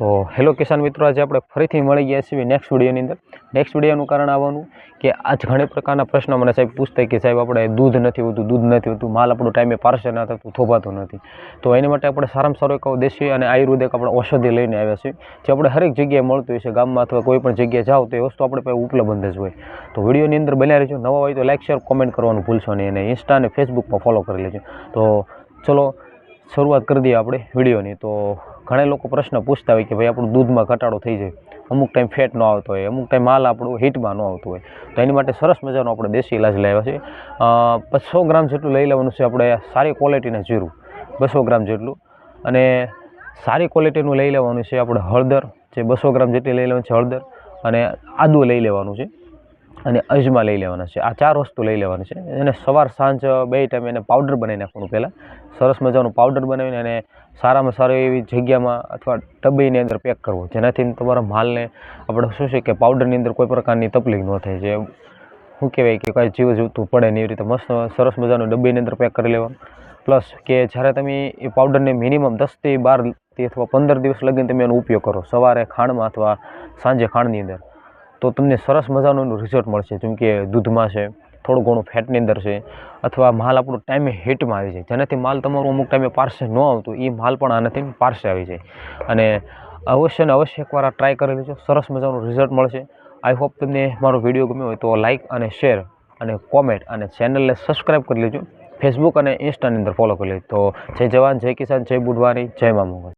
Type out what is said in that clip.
તો હેલો કિસાન મિત્રો, આજે આપણે ફરીથી મળી ગયા છીએ નેક્સ્ટ વિડીયોની અંદર. નેક્સ્ટ વિડીયોનું કારણ આવવાનું કે આજ ઘણા પ્રકારના પ્રશ્નો મને સાહેબ પૂછતા કે સાહેબ આપણે દૂધ નથી હોતું, દૂધ નથી હોતું, માલ આપણું ટાઈમે પાર્સલ ના થતું, થોભાતું નથી. તો એની માટે આપણે સારામાં સારો એક દેશી અને આયુર્વેદિક આપણે ઔષધિ લઈને આવ્યા છીએ, જે આપણે હરેક જગ્યાએ મળતું હોય છે, ગામમાં અથવા કોઈ પણ જગ્યાએ જાઓ તો એ વસ્તુ આપણે પાસે ઉપલબ્ધ જ હોય. તો વિડીયોની અંદર બન્યા રહેજો, નવા હોય તો લાઇક શેર કોમેન્ટ કરવાનું ભૂલશો નહીં અને ઇન્સ્ટા અને ફેસબુકમાં ફોલો કરી લેજો. તો ચલો શરૂઆત કરી દઈએ આપણે વિડીયોની. તો ઘણા લોકો પ્રશ્ન પૂછતા હોય કે ભાઈ આપણું દૂધમાં ઘટાડો થઈ જાય. અમુક ટાઈમ ફેટ ન આવતો હોય, અમુક ટાઈમ માલ આપણું હીટમાં ન આવતું હોય. તો એની માટે સરસ મજાનો આપણે દેશી ઇલાજ લાવ્યા છે. બસો ગ્રામ જેટલું લઈ લેવાનું છે આપણે સારી ક્વોલિટીના જીરું. બસો ગ્રામ જેટલું. અને સારી ક્વોલિટીનું લઈ લેવાનું છે આપણે હળદર. જે બસો ગ્રામ જેટલી લઈ લેવાનું છે હળદર. અને આદું લઈ લેવાનું છે. અને અજમા લઈ લેવાના છે. આ ચાર વસ્તુ લઈ લેવાની છે. એને સવાર, સાંજ, બે ટાઈમ એને પાવડર બનાવી નાખવાનું પહેલાં. સરસ મજાનું પાવડર બનાવીને એને સારામાં સારી એવી જગ્યામાં અથવા ડબ્બીની અંદર પેક કરવો. જેનાથી તમારા માલને આપણે શું છે કે પાવડરની અંદર કોઈ પ્રકારની તકલીફ ન થાય. જે શું કહેવાય કે કાંઈ જીવ જીવતું પડે નહીં એવી રીતે મસ્ત, સરસ મજાનું ડબ્બીની અંદર પેક કરી લેવાનું. પ્લસ કે જ્યારે તમે એ પાવડરને મિનિમમ દસથી બારથી અથવા પંદર દિવસ લગીને તમે એનો ઉપયોગ કરો. સવારે ખાંડમાં અથવા સાંજે ખાંડની અંદર. તો તમને સરસ મજાનું રિઝલ્ટ મળશે. જેમ કે દૂધમાં છે, થોડું ઘણું ફેટની અંદર છે, અથવા માલ આપણો ટાઈમે હિટમાં આવી જાય. જેનાથી માલ તમારું અમુક ટાઈમે પાર્સે ન આવતું એ માલ પણ આનાથી પાર્સે આવી જાય. અને અવશ્ય ને અવશ્ય એકવાર ટ્રાય કરી લેજો. સરસ મજાનું રિઝલ્ટ મળશે. આઈ હોપ તમને મારો વીડિયો ગમ્યો હોય તો લાઇક અને શેર અને કોમેન્ટ અને ચેનલને સબસ્ક્રાઈબ કરી લેજો. ફેસબુક અને ઇન્સ્ટાની અંદર ફોલો કરી લેજો. તો જય જવાન, જય કિસાન, જય બુડવાની જય મા